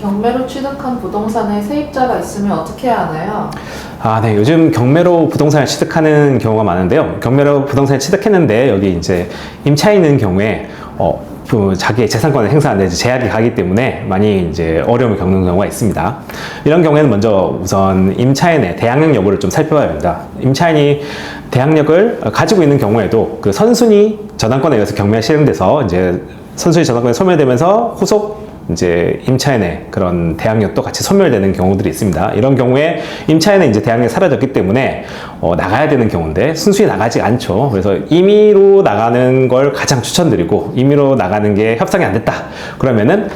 경매로 취득한 부동산에 세입자가 있으면 어떻게 해야 하나요? 아, 네. 요즘 경매로 부동산을 취득하는 경우가 많은데요. 경매로 부동산을 취득했는데 여기 이제 임차 있는 경우에 어, 그 자기의 재산권을 행사하는 데 제약이 가기 때문에 많이 이제 어려움을 겪는 경우가 있습니다. 이런 경우에는 먼저 우선 임차인의 대항력 여부를 좀 살펴봐야 합니다. 임차인이 대항력을 가지고 있는 경우에도 그 선순위 저당권에 의해서 경매가 실행돼서 이제 선순위 저당권이 소멸되면서 후속 이제 임차인의 그런 대항력도 같이 소멸되는 경우들이 있습니다. 이런 경우에 임차인은 이제 대항력이 사라졌기 때문에 어, 나가야 되는 경우인데 순수히 나가지 않죠. 그래서 임의로 나가는 걸 가장 추천드리고 임의로 나가는 게 협상이 안 됐다. 그러면은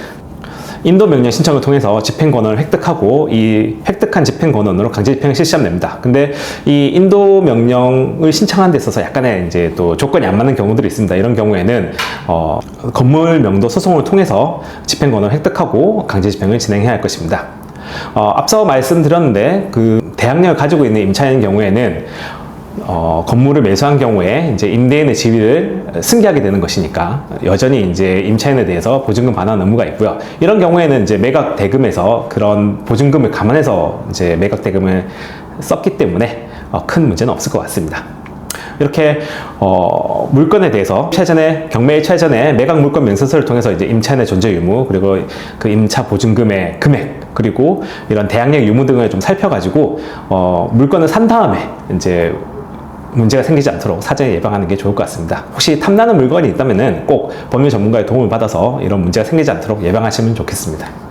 인도 명령 신청을 통해서 집행권을 획득하고 이 획득한 집행권원으로 강제 집행을 실시하면 됩니다. 근데 이 인도 명령을 신청한 데 있어서 약간의 이제 또 조건이 안 맞는 경우들이 있습니다. 이런 경우에는 어, 건물 명도 소송을 통해서 집행권을 획득하고 강제 집행을 진행해야 할 것입니다. 어, 앞서 말씀드렸는데 그 대항력을 가지고 있는 임차인 경우에는 어, 건물을 매수한 경우에 이제 임대인의 지위를 승계하게 되는 것이니까 여전히 이제 임차인에 대해서 보증금 반환 의무가 있고요. 이런 경우에는 이제 매각 대금에서 그런 보증금을 감안해서 이제 매각 대금을 썼기 때문에 어, 큰 문제는 없을 것 같습니다. 이렇게 어, 물건에 대해서 최전에 경매의 최전에 매각 물건 명세서를 통해서 이제 임차인의 존재 유무 그리고 그 임차 보증금의 금액 그리고 이런 대항력 유무 등을 좀 살펴가지고 어, 물건을 산 다음에 이제 문제가 생기지 않도록 사전에 예방하는 게 좋을 것 같습니다. 혹시 탐나는 물건이 있다면은 꼭 법률 전문가의 도움을 받아서 이런 문제가 생기지 않도록 예방하시면 좋겠습니다.